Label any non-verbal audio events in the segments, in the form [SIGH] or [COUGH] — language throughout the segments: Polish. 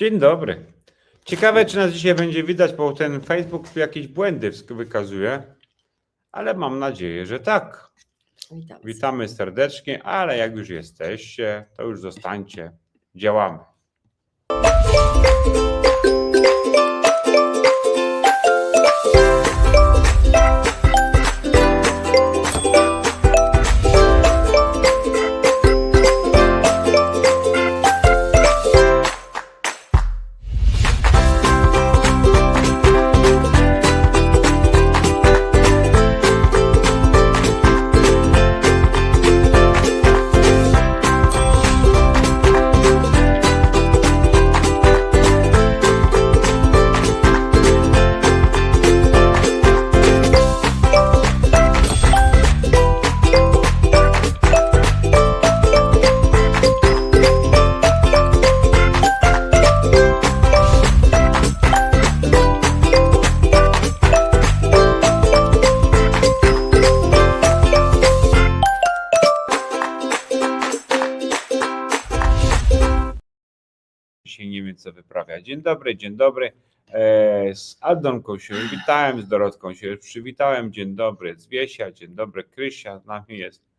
Dzień dobry. Ciekawe, czy nas dzisiaj będzie widać, bo ten Facebook jakieś błędy wykazuje, ale mam nadzieję, że tak. Witam. Witamy serdecznie, ale jak już jesteście, to już zostańcie. Działamy. Wyprawia. Dzień dobry, dzień dobry. E, Z Aldonką się witałem, z Dorotką się przywitałem. Dzień dobry, z Wiesia, dzień dobry, Krysia, z nami jest.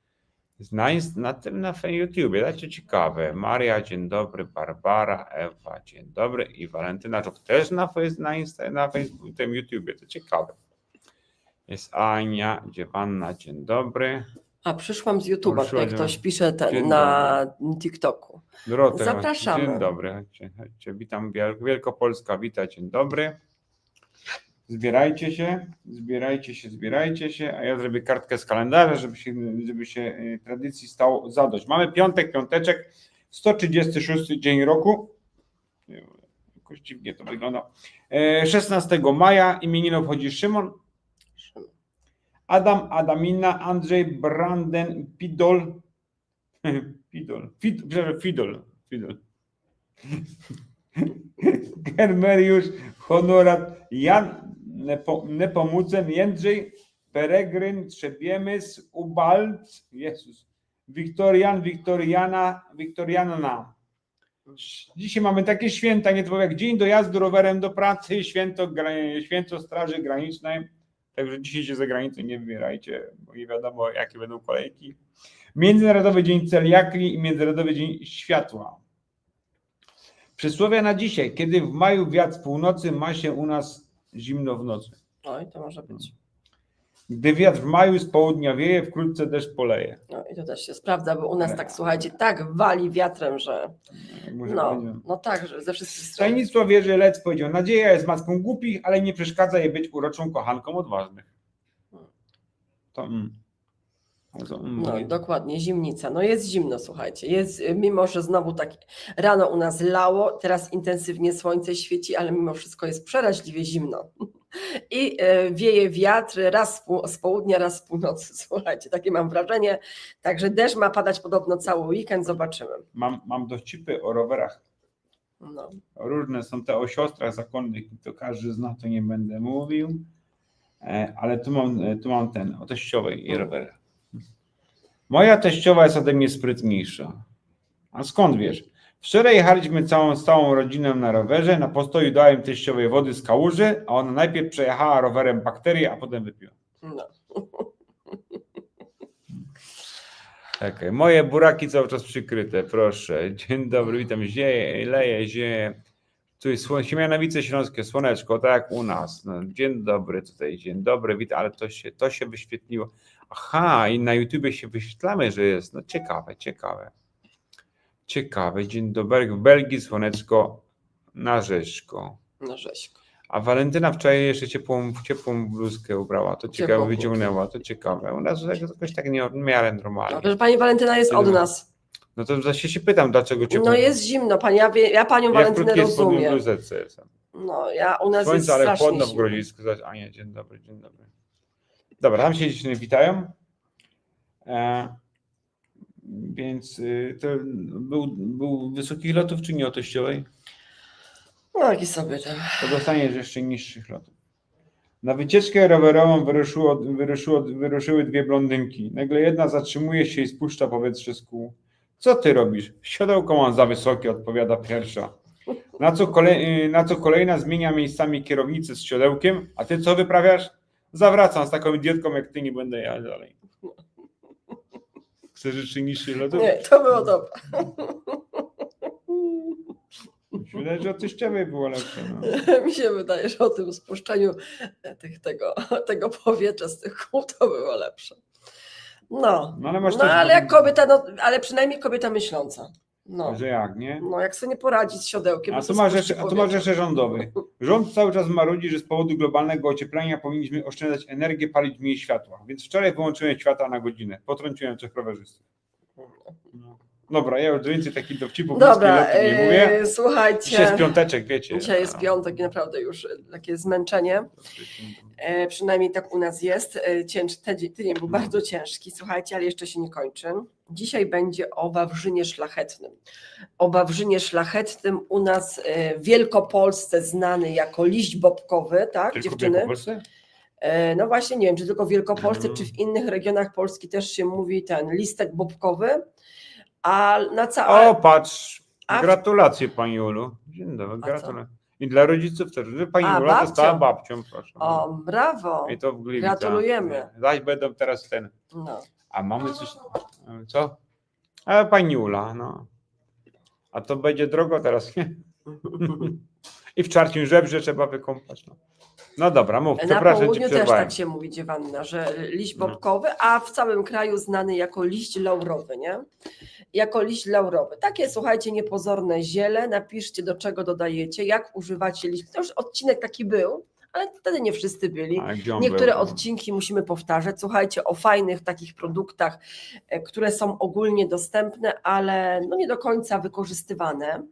Na, na tym na YouTubie, dacie ciekawe. Maria, dzień dobry, Barbara, Ewa, dzień dobry i Walentyna, też na, na, Insta, na Facebooku, tym YouTubie, to ciekawe. Jest Ania, Dziewanna, dzień dobry. A przyszłam z YouTube'a, Przyszła, jak ktoś pisze ten, Dzień na TikToku. Dorota, Zapraszamy. Dzień dobry, chodźcie, chodźcie. Witam Wiel- Wielkopolska, wita, dzień dobry. Zbierajcie się, zbierajcie się, zbierajcie się, a ja zrobię kartkę z kalendarza, żeby się, żeby się y, tradycji stało zadość. Mamy piątek, piąteczek, 136 dzień roku. Jakoś dziwnie to wygląda. E, 16 maja imieniny obchodzi Szymon, Adam, Adamina, Andrzej, Branden, Pidol. [LAUGHS] Pidol. Fid, Fidol. Fidol. [LAUGHS] Germeriusz, Honorat, Jan Nepo, Nepomucen, Jędrzej, Peregryn, Trzebiemys, Ubald, Jezus, Wiktorian, Wiktoriana, Wiktorianna. Dzisiaj mamy takie święta, nie jak dzień dojazdu rowerem do pracy, święto, święto Straży Granicznej. Także dzisiaj się za granicę nie wybierajcie, bo nie wiadomo, jakie będą kolejki. Międzynarodowy Dzień Celiakii i Międzynarodowy Dzień Światła. Przysłowia na dzisiaj. Kiedy w maju wiatr z północy, ma się u nas zimno w nocy. Oj, to może być. Gdy wiatr w maju z południa wieje, wkrótce deszcz poleje. No i to też się sprawdza, bo u nas tak, słuchajcie, tak wali wiatrem, że no, no tak, że ze wszystkich stron. Tajnictwo wierzy Lec powiedział, nadzieja jest matką głupich, ale nie przeszkadza jej być uroczą kochanką odważnych. To mm. No dokładnie, zimnica. No jest zimno, słuchajcie. Jest, y, mimo że znowu tak rano u nas lało, teraz intensywnie słońce świeci, ale mimo wszystko jest przeraźliwie zimno. [LAUGHS] I e, wieje wiatr raz z, południa, raz z północy. [LAUGHS] Słuchajcie, takie mam wrażenie. Także deszcz ma padać podobno cały weekend, zobaczymy. mam, mam dowcipy o rowerach. No. Różne są te o siostrach zakonnych, to każdy zna, to nie będę mówił. E, Ale tu mam, e, tu mam ten, o teściowej i rowerach. Moja teściowa jest ode mnie sprytniejsza. A skąd wiesz? Wczoraj jechaliśmy całą stałą rodziną na rowerze, na postoju dałem teściowej wody z kałuży, a ona najpierw przejechała rowerem bakterię, a potem wypiła. No. [LAUGHS] Okej, moje buraki cały czas przykryte, proszę. Dzień dobry, witam. Zieje, leje, zieje. Tu jest Siemianowice Śląskie, słoneczko, tak jak u nas. No, dzień dobry tutaj, dzień dobry, witam, ale to się, to się wyświetliło. Aha, i na YouTubie się wyświetlamy, że jest. No ciekawe, ciekawe. Ciekawe, dzień dobry. W Belgii słoneczko na rzeźko. No rzeźko. A Walentyna wczoraj jeszcze ciepłą, ciepłą bluzkę ubrała. To ciekawe, Ciepłą wyciągnęła, to ciekawe. U nas jakoś tak nie w miarę normalnie. No, że pani Walentyna jest od nas. No to właśnie się pytam, dlaczego ciepło. No jest zimno, pani, ja, ja panią ja Walentynę rozumiem. bluzeczce jestem. No ja u nas jest Słońce, ale strasznie chłodno w. Grodzisku. Zaś- A nie, dzień dobry, dzień dobry. Dobra, tam się dziewczyny witają. E, więc y, to był, był wysokich lotów czy nie o teściowej? No jaki sobie tam. To dostaniesz jeszcze niższych lotów. Na wycieczkę rowerową wyruszyło, wyruszyło, wyruszyły dwie blondynki. Nagle jedna zatrzymuje się i spuszcza powietrze z kół. Co ty robisz? Siodełko mam za wysokie, odpowiada pierwsza. Na co, kolej, na co kolejna zmienia miejscami kierownicę z siodełkiem, a ty co wyprawiasz? Zawracam z taką idiotką jak ty, nie będę jechać dalej. Chcesz jeszcze niższy lodów? Nie, to było dobre. Wydaje, że coś ciebie było lepsze. No. [LAUGHS] Mi się wydaje, że o tym spuszczeniu tych, tego, tego powietrza z tych kół to było lepsze. No, no ale masz no ale jak kobieta, no, ale przynajmniej kobieta myśląca. No, Że jak, nie? no jak sobie nie poradzi z siodełkiem. A to tu masz, jeszcze, a tu powietrze. masz jeszcze rządowy. Rząd cały czas marudzi, że z powodu globalnego ocieplenia powinniśmy oszczędzać energię, palić mniej światła. Więc wczoraj wyłączyłem światła na godzinę. Potrąciłem trzech rowerzystów. No. Dobra, ja już więcej takich dowcipów Dobra, nie mówię. yy, słuchajcie. Dzisiaj jest piąteczek, wiecie. Dzisiaj jest piątek i naprawdę już e, takie zmęczenie. E, przynajmniej tak u nas jest. E, cięż, tydzień, tydzień był bardzo ciężki, słuchajcie, ale jeszcze się nie kończy. Dzisiaj będzie o Wawrzynie Szlachetnym. O Wawrzynie Szlachetnym u nas e, w Wielkopolsce znany jako liść bobkowy, tak Tylko w dziewczyny? Wielkopolsce? E, no właśnie, nie wiem, czy tylko w Wielkopolsce, Mhm. czy w innych regionach Polski też się mówi ten listek bobkowy, a na O, całe... patrz. A- Gratulacje Pani Ulu. Dzień dobry, gratulacje. I dla rodziców też, Pani A, Ula została babcią, proszę. O, brawo! I to w Gliwicach. Gratulujemy. Zaś będą teraz ten. No. A mamy coś. Co? A pani Ula, no. A to będzie drogo teraz, nie? [LAUGHS] I w czarciu żebrze trzeba wykąpać. No, no dobra, mów. Na południu też tak się mówi, dziewanna, że liść No. bobkowy, a w całym kraju znany jako liść laurowy, nie? Jako liść laurowy. Takie, słuchajcie, niepozorne ziele, napiszcie do czego dodajecie, jak używacie liść. To już odcinek taki był, ale wtedy nie wszyscy byli. Niektóre odcinki musimy powtarzać. Słuchajcie o fajnych takich produktach, e, które są ogólnie dostępne, ale no nie do końca wykorzystywane.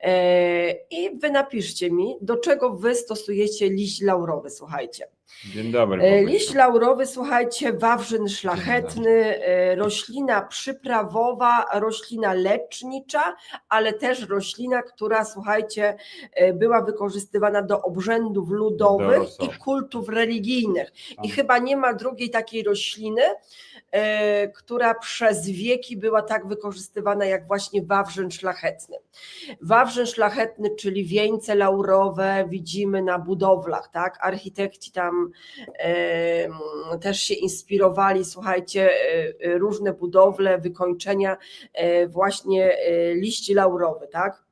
E, I wy napiszcie mi, do czego wy stosujecie liść laurowy, słuchajcie. Dzień dobry. E. Liść laurowy, słuchajcie, wawrzyn szlachetny, e, roślina przyprawowa, roślina lecznicza, ale też roślina, która, słuchajcie, e, była wykorzystywana do obrzędów ludowych Do i kultów religijnych. I chyba nie ma drugiej takiej rośliny, która przez wieki była tak wykorzystywana jak właśnie wawrzyn szlachetny. Wawrzyn szlachetny, czyli wieńce laurowe widzimy na budowlach, tak? Architekci tam em, też się inspirowali, słuchajcie, e, e, różne budowle, wykończenia e, właśnie liści laurowy, tak?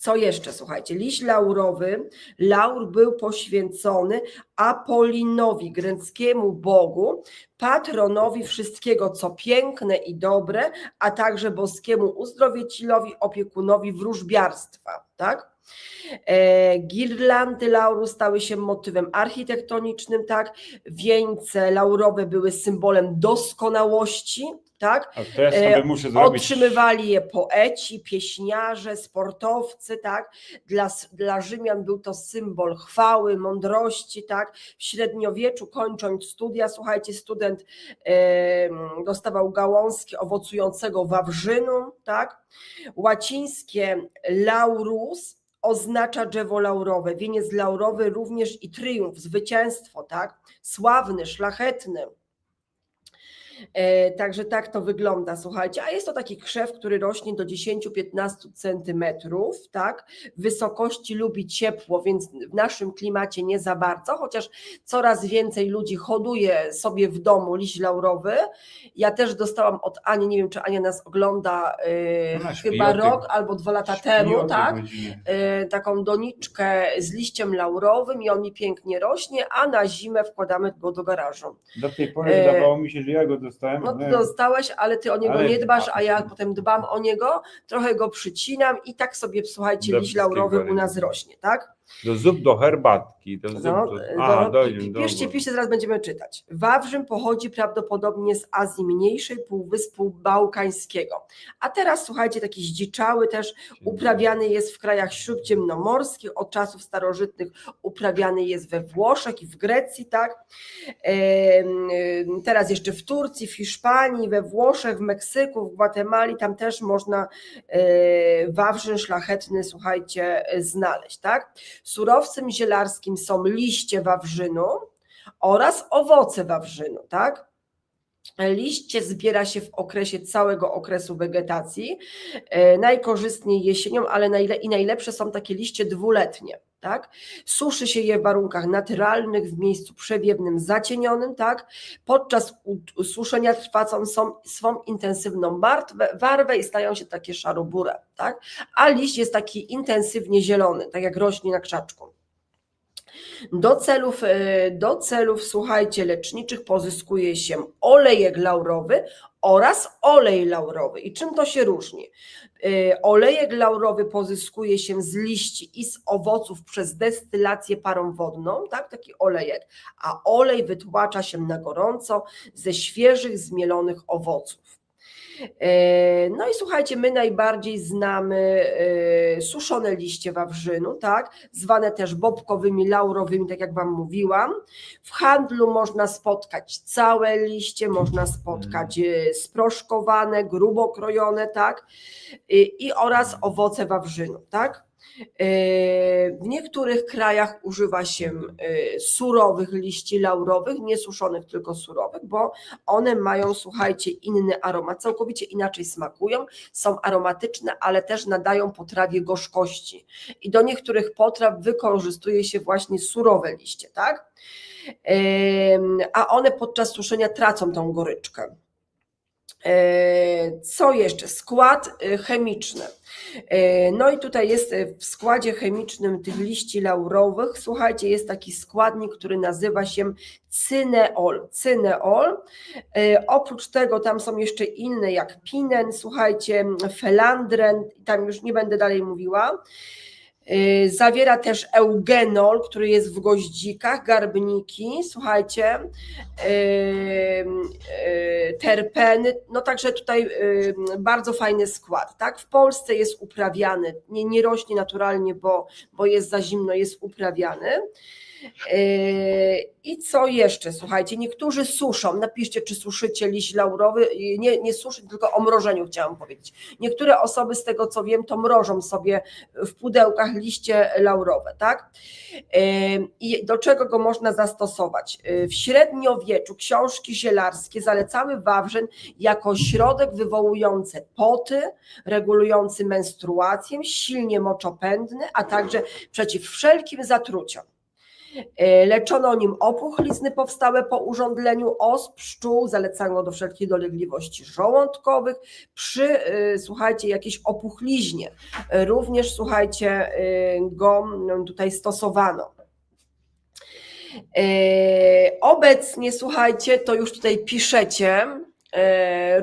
Co jeszcze, słuchajcie, liść laurowy, laur był poświęcony Apolinowi, greckiemu bogu, patronowi wszystkiego, co piękne i dobre, a także boskiemu uzdrowicilowi, opiekunowi wróżbiarstwa, tak? E, girlandy lauru stały się motywem architektonicznym, tak? Wieńce laurowe były symbolem doskonałości, tak? A to ja sobie e, muszę zrobić. Otrzymywali je poeci, pieśniarze, sportowcy, tak? Dla, dla Rzymian był to symbol chwały, mądrości, tak? W średniowieczu kończąc studia, słuchajcie, student e, dostawał gałązki owocującego wawrzynu, tak? Łacińskie laurus oznacza drzewo laurowe, wieniec laurowy również i triumf, zwycięstwo, tak? Sławny, szlachetny. E, Także tak to wygląda, słuchajcie. A jest to taki krzew, który rośnie do 10-15 centymetrów, tak? Wysokości lubi ciepło, więc w naszym klimacie nie za bardzo, chociaż coraz więcej ludzi hoduje sobie w domu liść laurowy. Ja też dostałam od Ani, nie wiem czy Ania nas ogląda, e, śpi chyba rok albo dwa lata temu, tak? e, taką doniczkę z liściem laurowym i on mi pięknie rośnie, a na zimę wkładamy go do garażu. Do tej pory wydawało mi się, że ja go dostałem. No ty dostałeś, ale ty o niego Ale- nie dbasz, a ja potem dbam o niego, trochę go przycinam i tak sobie, słuchajcie, Do liść laurowy u nas rośnie, tak? Do zup, do herbatki. Do zup, No, do... A, no, dojdzie, pi- dobra. piszcie, piszcie, zaraz będziemy czytać. Wawrzyn pochodzi prawdopodobnie z Azji Mniejszej, Półwyspu Bałkańskiego. A teraz, słuchajcie, taki zdziczały też Uprawiany jest w krajach śródziemnomorskich, od czasów starożytnych uprawiany jest we Włoszech i w Grecji, tak? Teraz jeszcze w Turcji, w Hiszpanii, we Włoszech, w Meksyku, w Gwatemali, tam też można e, wawrzyn szlachetny, słuchajcie, znaleźć, tak? Surowcem zielarskim są liście wawrzynu oraz owoce wawrzynu, tak? Liście zbiera się w okresie całego okresu wegetacji. E, Najkorzystniej jesienią, ale najle, i najlepsze są takie liście dwuletnie. Tak? Suszy się je w warunkach naturalnych, w miejscu przewiewnym, zacienionym. Tak? Podczas suszenia trwacą są, swą intensywną warwę i stają się takie szarobure. Tak? A liść jest taki intensywnie zielony, tak jak rośnie na krzaczku. Do celów, e, do celów, słuchajcie, leczniczych pozyskuje się olejek laurowy oraz olej laurowy. I czym to się różni? E, Olejek laurowy pozyskuje się z liści i z owoców przez destylację parą wodną, tak, taki olejek, a olej wytłacza się na gorąco ze świeżych, zmielonych owoców. E, No i słuchajcie, my najbardziej znamy e, suszone liście wawrzynu, tak, zwane też bobkowymi, laurowymi, tak jak Wam mówiłam. W handlu można spotkać całe liście, można spotkać e, sproszkowane, grubo krojone, tak, i oraz owoce wawrzynu, tak. E, W niektórych krajach używa się e, surowych liści laurowych, nie suszonych, tylko surowych, bo one mają, słuchajcie, inny aromat, całkowicie inaczej smakują, są aromatyczne, ale też nadają potrawie gorzkości. I do niektórych potraw wykorzystuje się właśnie surowe liście, tak? Em, A one podczas suszenia tracą tą goryczkę. E, Co jeszcze? Skład e, chemiczny. E, No i tutaj jest w składzie chemicznym tych liści laurowych, słuchajcie, jest taki składnik, który nazywa się cyneol. Cyneol. Oprócz tego tam są jeszcze inne jak pinen, słuchajcie, felandren, tam już nie będę dalej mówiła. E, Zawiera też eugenol, który jest w goździkach, garbniki, słuchajcie, e, e, terpeny, no także tutaj bardzo fajny skład, tak? W Polsce jest uprawiany, nie, nie rośnie naturalnie, bo, bo jest za zimno, jest uprawiany. I co jeszcze? Słuchajcie, niektórzy suszą. Napiszcie, czy suszycie liść laurowy. Nie, nie suszyć, tylko o mrożeniu chciałam powiedzieć. Niektóre osoby, z tego co wiem, to mrożą sobie w pudełkach liście laurowe, tak? I do czego go można zastosować? E, W średniowieczu książki zielarskie zalecały wawrzyn jako środek wywołujący poty, regulujący menstruację, silnie moczopędny, a także przeciw wszelkim zatruciom. E, Leczono nim opuchlizny powstałe po urządleniu os, pszczół, zalecano do wszelkich dolegliwości żołądkowych, przy, e, słuchajcie, jakiejś opuchliźnie. E, Również, słuchajcie, go mm, tutaj stosowano. Obecnie, słuchajcie, to już tutaj piszecie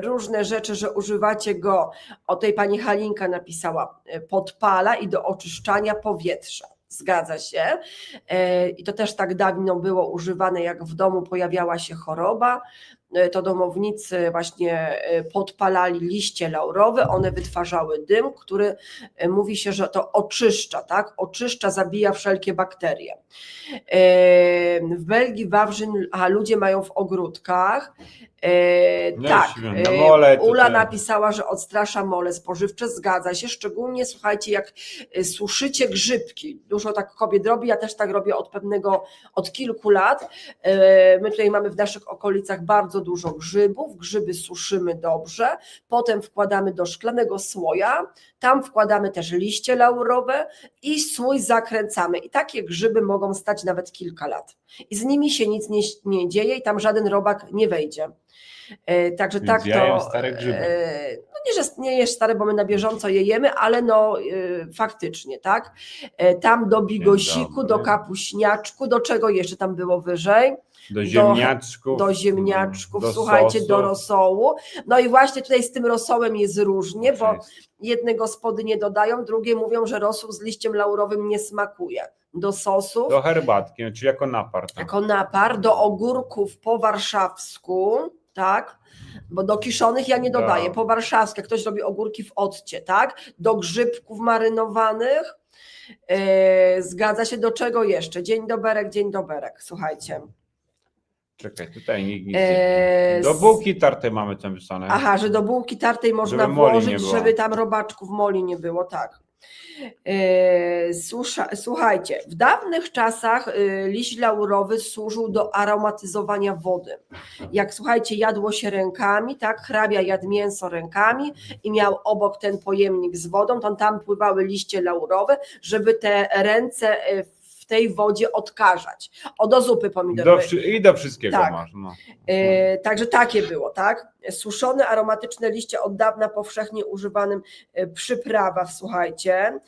różne rzeczy, że używacie go, o tej pani Halinka napisała, podpala i do oczyszczania powietrza. Zgadza się. E, I to też tak dawno było używane, jak w domu pojawiała się choroba, e, to domownicy właśnie e, podpalali liście laurowe, one wytwarzały dym, który mówi się, że to oczyszcza, tak? Oczyszcza, zabija wszelkie bakterie. W Belgii wawrzyn, a ludzie mają w ogródkach. E, tak, e, Mole Ula tutaj. napisała, że odstrasza mole spożywcze, zgadza się, szczególnie słuchajcie, jak e, suszycie grzybki. Dużo tak kobiet robi, ja też tak robię od pewnego, od kilku lat. My tutaj mamy w naszych okolicach bardzo dużo grzybów, grzyby suszymy dobrze, potem wkładamy do szklanego słoja, tam wkładamy też liście laurowe i słój zakręcamy. I takie grzyby mogą stać nawet kilka lat. I z nimi się nic nie, nie dzieje i tam żaden robak nie wejdzie. E, Także Więc tak ja jem to. stare grzyby. e, No nie, że nie jesz stare, bo my na bieżąco je jemy, ale no e, faktycznie, tak? Tam do bigosiku, do kapuśniaczku, do czego jeszcze tam było wyżej? Do ziemniaczków. do ziemniaczków, do słuchajcie, sosów. do rosołu. No i właśnie tutaj z tym rosołem jest różnie, bo jedne gospodynie dodają, drugie mówią, że rosół z liściem laurowym nie smakuje. Do sosów, Do herbatki, czyli jako napar. tak. jako napar, do ogórków po warszawsku, tak? Bo do kiszonych ja nie dodaję, Tak. po warszawsku, jak ktoś robi ogórki w odcie, tak? Do grzybków marynowanych. Yy, zgadza się do czego jeszcze? Dzień doberek, dzień doberek, słuchajcie. Czekaj, tutaj nikt nic nie... Do z- bułki tarty mamy tam wysłane. Aha, że do bułki tartej można Żeby włożyć, żeby tam robaczków moli nie było, tak. Yy, słuchajcie, w dawnych czasach e, liść laurowy służył do aromatyzowania wody. Jak słuchajcie, jadło się rękami, tak, hrabia jadł mięso rękami i miał obok ten pojemnik z wodą, to tam pływały liście laurowe, żeby te ręce e, w tej wodzie odkażać. O, do zupy Do, pomidorowej. wszy- I do wszystkiego Tak. masz. No. E, Także takie było, tak? Suszone aromatyczne liście od dawna powszechnie używanym e, przyprawach, słuchajcie.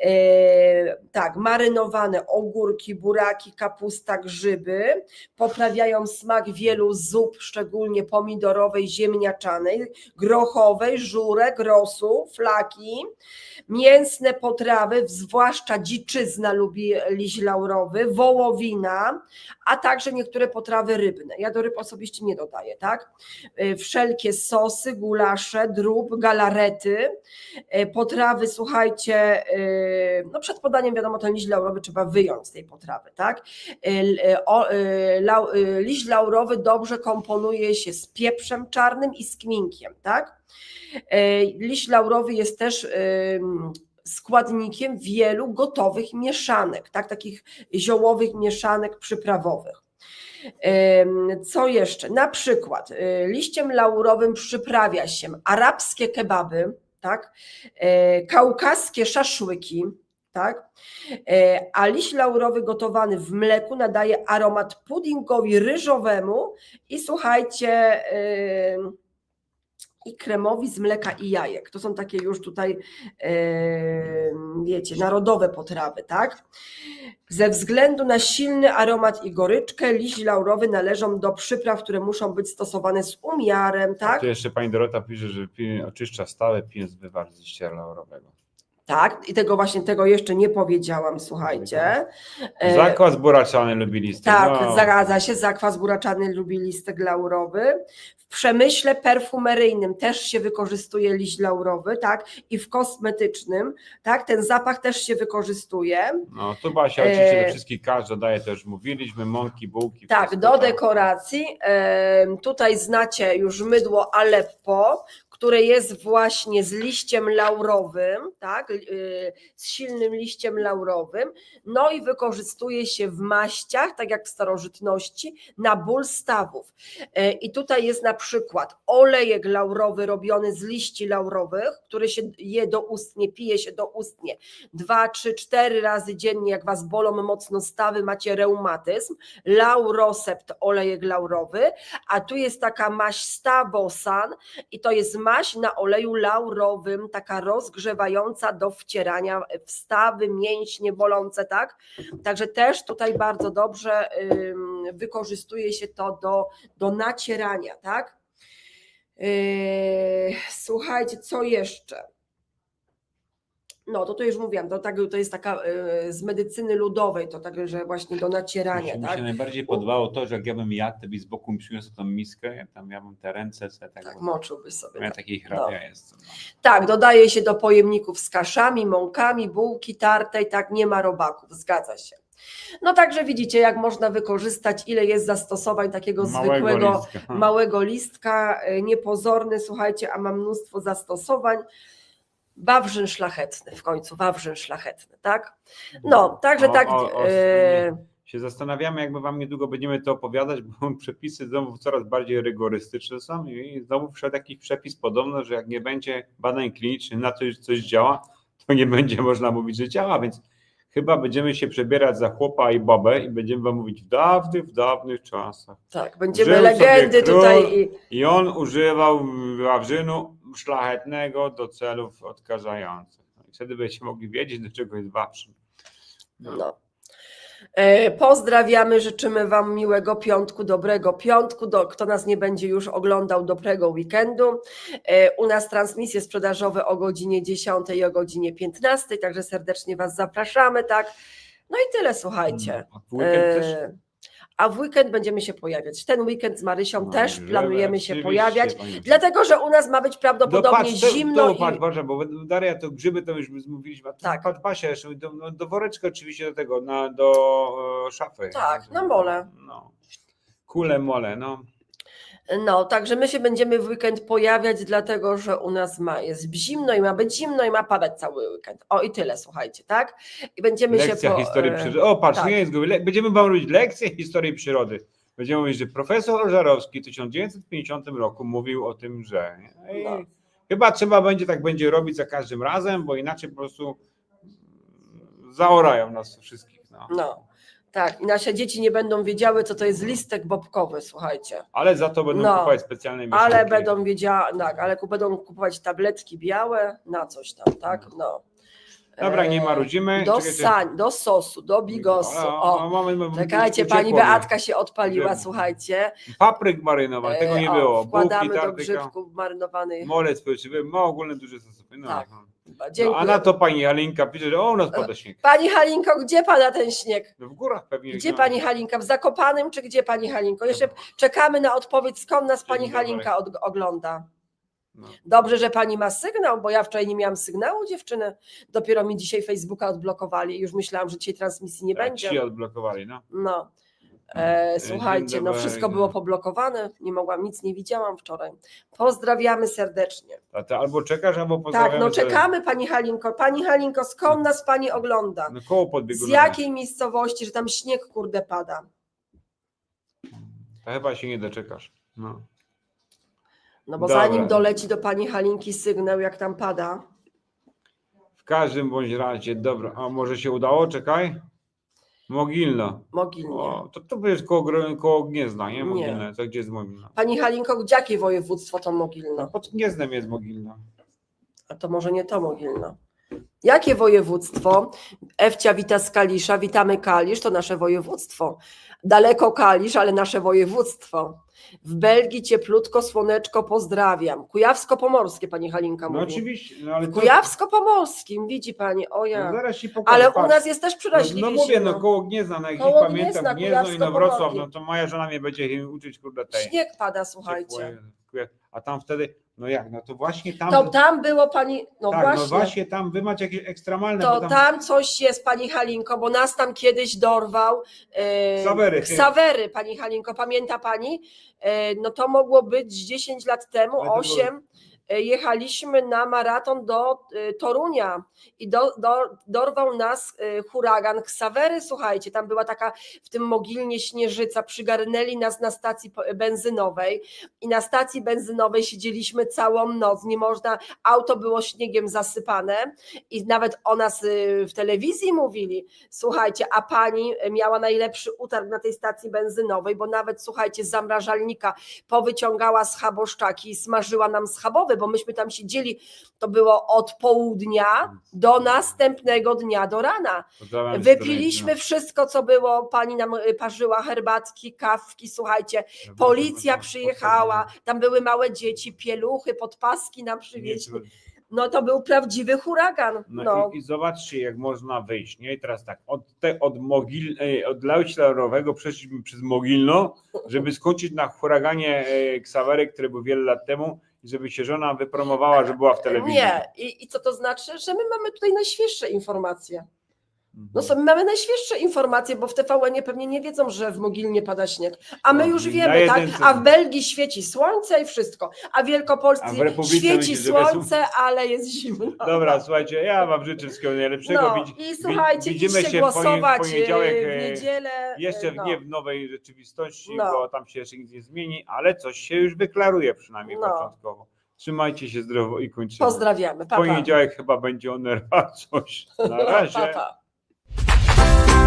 E, Tak, marynowane ogórki, buraki, kapusta, grzyby poprawiają smak wielu zup, szczególnie pomidorowej, ziemniaczanej, grochowej, żurek, rosu, flaki. Mięsne potrawy, zwłaszcza dziczyzna lubi liść laurowy, wołowina, a także niektóre potrawy rybne. Ja do ryb osobiście nie dodaję, tak? Y, Wszelkie sosy, gulasze, drób, galarety, y, potrawy, słuchajcie, y, no przed podaniem wiadomo, ten liść laurowy trzeba wyjąć z tej potrawy, tak? Y, Liść laurowy dobrze komponuje się z pieprzem czarnym i z kminkiem, tak? Liść laurowy jest też składnikiem wielu gotowych mieszanek, tak? takich ziołowych mieszanek przyprawowych. Co jeszcze? Na przykład y, liściem laurowym przyprawia się arabskie kebaby, tak? Y, kaukaskie szaszłyki, tak? Y, a liść laurowy gotowany w mleku nadaje aromat puddingowi ryżowemu i słuchajcie, y, i kremowi z mleka i jajek. To są takie już tutaj, e, wiecie, narodowe potrawy, tak? Ze względu na silny aromat i goryczkę, liść laurowy należą do przypraw, które muszą być stosowane z umiarem, tak? Tu jeszcze pani Dorota pisze, że pi- oczyszcza stałe pieniądz wywar z liścia laurowego. Tak, i tego właśnie, tego jeszcze nie powiedziałam, słuchajcie. E, Zakwas buraczany lubi listy. Tak, no. zgadza się, zakwas buraczany lubi listek laurowy. W przemyśle perfumeryjnym też się wykorzystuje liść laurowy, tak, i w kosmetycznym, tak, ten zapach też się wykorzystuje. No, tu Basia oczywiście E, do wszystkich kasz dodaje, już mówiliśmy, mąki, bułki. Tak, wszystko, do dekoracji. em, Tutaj znacie już mydło Aleppo, które jest właśnie z liściem laurowym, tak, y, z silnym liściem laurowym. No i wykorzystuje się w maściach, tak jak w starożytności, na ból stawów. E, I tutaj jest na przykład olejek laurowy robiony z liści laurowych, który się je doustnie, pije się doustnie dwa, trzy, cztery razy dziennie, jak was bolą mocno stawy, macie reumatyzm, laurosept, olejek laurowy, a tu jest taka maść stawosan i to jest maść na oleju laurowym, taka rozgrzewająca do wcierania w stawy, mięśnie bolące, tak? Także też tutaj bardzo dobrze wykorzystuje się to do, do nacierania, tak? Yy, słuchajcie, co jeszcze? No, to to już mówiłam, to, tak, to jest taka y, z medycyny ludowej, to tak, że właśnie do nacierania, Mi się, mi tak? się najbardziej podobało to, że jak ja bym jadł, to byś z boku mi przyniósł tą miskę, ja tam ja bym te ręce sobie tak, Tak, moczyłby sobie. ja tak. taki hrabia jestem. No. Tak, dodaje się do pojemników z kaszami, mąkami, bułki tartej, tak, nie ma robaków, zgadza się. No także widzicie, jak można wykorzystać, ile jest zastosowań takiego zwykłego listka. małego listka, y, niepozorny, słuchajcie, a ma mnóstwo zastosowań. Wawrzyn szlachetny, w końcu wawrzyn szlachetny, tak? No, także O- tak. o- o- y, się zastanawiamy, jakby wam niedługo będziemy to opowiadać, bo [LAUGHS] przepisy znowu coraz bardziej rygorystyczne są i znowu wszedł jakiś przepis podobno, że jak nie będzie badań klinicznych na to, że coś działa, to nie będzie można mówić, że działa, więc chyba będziemy się przebierać za chłopa i babę i będziemy wam mówić w dawnych, w dawnych czasach. tak, będziemy Żył legendy tutaj. I, I on używał wawrzynu szlachetnego do celów odkażających. No I wtedy będziecie mogli wiedzieć, do czego jest wawrzyn. no. E, Pozdrawiamy, życzymy Wam miłego piątku, dobrego piątku. Do, kto nas nie będzie już oglądał, dobrego weekendu. E, U nas transmisje sprzedażowe o godzinie 10 i o godzinie 15, także serdecznie Was zapraszamy, tak. No i tyle, słuchajcie. A w weekend też? A w weekend będziemy się pojawiać. Ten weekend z Marysią No, też planujemy się pojawiać, panie- dlatego że u nas ma być No prawdopodobnie patrz, to, zimno. to, i... patrz, Boże, bo Daria to grzyby to już mówiliśmy. a Tak. Patrz Basia jeszcze do, no, do woreczka oczywiście do tego, na, do e, szafy. Tak, na mole. No. Kule mole, no. No, także my się będziemy w weekend pojawiać, dlatego że u nas ma, jest zimno i ma być zimno i ma padać cały weekend. O i tyle, słuchajcie, tak? I będziemy Lekcja się po, historii e, przyrody. O, patrz, tak. nie jest. Le- Będziemy wam robić lekcję historii przyrody. Będziemy mówić, że profesor Żarowski w 1950 roku mówił o tym, że. I No. Chyba trzeba będzie tak będzie robić za każdym razem, bo inaczej po prostu zaorają nas wszystkich. No. No, tak. I nasze dzieci nie będą wiedziały, co to jest listek bobkowy, słuchajcie. Ale za to będą No. kupować specjalne mieszanki. Ale będą wiedziały, tak, ale ku- będą kupować tabletki białe na coś tam, tak? No. Dobra, nie E, marudzimy. Do Czekajcie. sań, do sosu, do bigosu. A, O, mamy- mamy- czekajcie, uciekło pani mi. Beatka się odpaliła, Wiem. słuchajcie. Papryk marynowanych, tego nie E, było. O, wkładamy Bułki, do tartyka, grzybków marynowanych. molec pojczywy, ma ogólne duże zasoby. No. Tak. No. No, Dziękuję. a na to pani Halinka pisze, że o, u nas pada śnieg. Pani Halinko, gdzie pada ten śnieg? No w górach pewnie. Gdzie no. pani Halinka? W Zakopanym czy gdzie pani Halinko? Jeszcze czekamy na odpowiedź, skąd nas pani. Halinka od, ogląda. No. Dobrze, że pani ma sygnał, bo ja wczoraj nie miałam sygnału, dziewczyny. Dopiero mi dzisiaj Facebooka odblokowali już myślałam, że dzisiaj transmisji nie Tak, będzie. Ci odblokowali, no. No. E, słuchajcie, dzień no wszystko było poblokowane, nie mogłam, nic nie widziałam wczoraj. Pozdrawiamy serdecznie. A to albo czekasz, albo Tak, pozdrawiamy. no sobie. czekamy pani Halinko. Pani Halinko, skąd nas pani ogląda? No koło podbiegu. Z jakiej miejscowości, że tam śnieg kurde pada? To chyba się nie doczekasz. No. No bo Dobra. zanim doleci do pani Halinki sygnał, jak tam pada, W każdym bądź razie, dobra. A może się udało? Czekaj. Mogilno. Mogilnie. O, to, to jest koło, Gro- koło Gniezna, nie? Mogilne. To gdzie jest Mogilno? Pani Halinko, gdzie jakie województwo to Mogilno? Pod Gniezdem jest Mogilno. A to może nie to Mogilno. Jakie województwo? Ewcia wita z Kalisza, witamy Kalisz, to nasze województwo. Daleko Kalisz, ale nasze województwo. W Belgii cieplutko, słoneczko, pozdrawiam. Kujawsko-Pomorskie, pani Halinka No mówi. oczywiście, no ale to, Kujawsko-Pomorskim, widzi pani, o no ja. zaraz ci pokażę. Ale u patrz. nas jest też No, przeraźliwie no mówię, zimno. no koło Gniezna, no jak Koło pamiętam Gniezna, Gniezno i Kujawsko-Pomorskie. Nowrocław, no to moja żona mnie będzie uczyć, kurde, tej. Śnieg pada, słuchajcie. A tam wtedy, no jak, no to właśnie tam, To tam było pani, no tak, właśnie. no właśnie tam wy macie jakieś ekstremalne, To tam, tam coś jest, pani Halinko, bo nas tam kiedyś dorwał. e, Ksawery. Ksawery, pani Halinko, pamięta pani? E, no to mogło być 10 lat temu, Ale to 8. e, Jechaliśmy na maraton do e, Torunia i do, do, dorwał nas e, huragan Ksawery, słuchajcie, tam była taka w tym mogilnie śnieżyca, przygarnęli nas na stacji benzynowej i na stacji benzynowej siedzieliśmy całą noc, nie można, auto było śniegiem zasypane i nawet o nas y, w telewizji mówili, słuchajcie, a pani miała najlepszy utarg na tej stacji benzynowej, bo nawet, słuchajcie, z zamrażalnika powyciągała schaboszczaki i smażyła nam bo myśmy tam siedzieli, to było od południa do następnego dnia do rana. Wypiliśmy serdecznie. wszystko, co było, pani nam y, parzyła herbatki, kawki, słuchajcie, policja przyjechała, tam były małe dzieci, pieluchy, podpaski nam przywieźli. No to był prawdziwy huragan. No, No, i, i zobaczcie, jak można wyjść, nie? I teraz tak, od, te, od, mogil, e, od przeszliśmy przez Mogilno, żeby skończyć na huraganie e, Ksawery, który był wiele lat temu, żeby się żona wypromowała, że była w telewizji. nie. I, I co to znaczy? Że my mamy tutaj najświeższe informacje. No mamy najświeższe informacje, bo w TVN pewnie nie wiedzą, że w Mogilnie pada śnieg. A my No, już wiemy, tak? A w Belgii świeci słońce i wszystko. A w Wielkopolsce świeci słońce, ale jest zimno. Dobra, słuchajcie, ja wam życzę wszystkiego najlepszego. No i słuchajcie, widzimy się głosować w poniedziałek, e, e, niedzielę. Jeszcze e, no. nie w nowej rzeczywistości, No. bo tam się jeszcze nic nie zmieni, ale coś się już wyklaruje przynajmniej No. początkowo. Trzymajcie się zdrowo i kończymy. Pozdrawiamy. W Pa, pa. poniedziałek chyba będzie o nerwach [LAUGHS] coś. Na razie. Pa, pa.